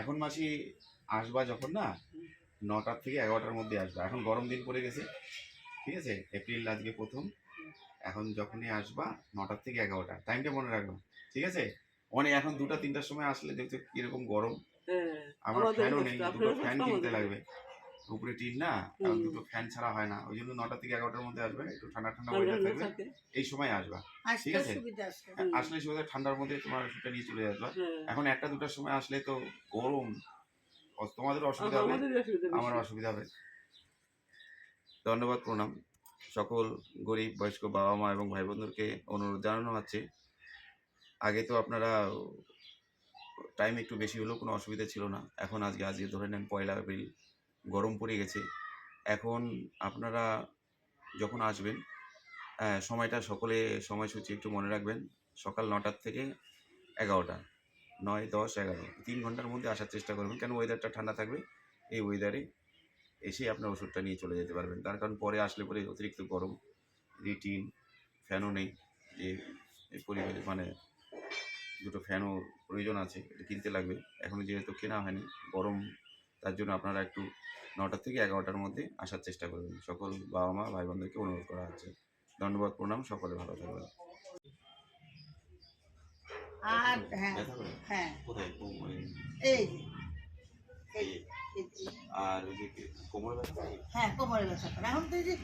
এখন মাসি আসবা যখন না নটার থেকে এগারোটার মধ্যে আসবা। এখন গরম দিন পড়ে গেছে ঠিক আছে? এপ্রিল আজকে প্রথম। এখন যখনই আসবা নটার থেকে এগারোটা। টাইমটা মনে রাখব ঠিক আছে? অনেক এখন দুটা তিনটার সময় আসলে দেখছ কীরকম গরম। হ্যাঁ আমার ফ্যানও নেই দুটো ফ্যান কিনতে লাগবে। উপরে টিন না হুম। দুটো ফ্যান ছাড়া হয় না। ওই জন্য নটা থেকে এগারোটার মধ্যে আসবে একটু ঠান্ডা ঠান্ডা ওয়েদার থাকবে। এই সময় আসবা ঠিক আছে। হুম। আসলে সুবিধা ঠান্ডার মধ্যে তোমার ওষুধটা নিয়ে চলে আসবা। হ্যাঁ। এখন একটা দুটার সময় আসলে তো গরম। তোমাদের অসুবিধা হবে? আমার অসুবিধা হবে। ধন্যবাদ প্রণাম। সকল গরিব বয়স্ক বাবা মা এবং ভাই বোনদেরকে অনুরোধ জানানো হচ্ছে। আগে তো আপনারা টাইম একটু বেশি হলেও কোনো অসুবিধা ছিল না। এখন আজকে আজকে ধরে নেন পয়লা এপ্রিল। গরম পড়ে গেছে। এখন আপনারা যখন আসবেন হ্যাঁ, সময়টা সকলে সময়সূচি একটু মনে রাখবেন। সকাল নটার থেকে এগারোটা নয় দশ এগারো তিন ঘণ্টার মধ্যে আসার চেষ্টা করবেন। কেন ওয়েদারটা ঠান্ডা থাকবে? এই ওয়েদারে এসে আপনার ওষুধটা নিয়ে চলে যেতে পারবেন। তার কারণ পরে আসলে পরে অতিরিক্ত গরম রিটিন ফ্যানও নেই। যে পরিবেশ মানে দুটো ফ্যানও প্রয়োজন আছে এটা কিনতে লাগবে। এখন যেহেতু কেনা হয়নি গরম তার জন্য আপনারা একটু নটা থেকে এগারোটার মধ্যে আসার চেষ্টা করবেন। সকল বাবা মা ভাই বোনদেরকে অনুরোধ করা হচ্ছে। ধন্যবাদ প্রণাম সকলে ভালো থাকবেন। আর হ্যাঁ হ্যাঁ। কোথায়? এই আর ওই যে কোমর ব্যথা? হ্যাঁ কোমরে ব্যথা করে। এখন তো যে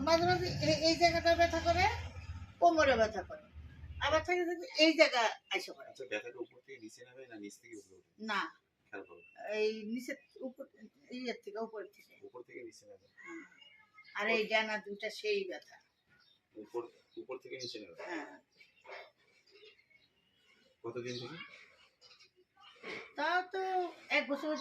মাঝে মাঝে এই- জায়গাটা ব্যথা করে কোমরে ব্যথা করে। আবার থেকে এই জায়গা আইসে করে আচ্ছা ব্যথাটা উপর থেকে নিচে নামে না নিচ থেকে উপরে না। এই নিচে ইয়ের থেকে উপর থেকে। উপর থেকে নিচে নেবে। আর এই জানা দুটা সেই ব্যথা। উপর উপর থেকে নিচে নেবে? হ্যাঁ। কতদিন থেকে? তা তো এক বছর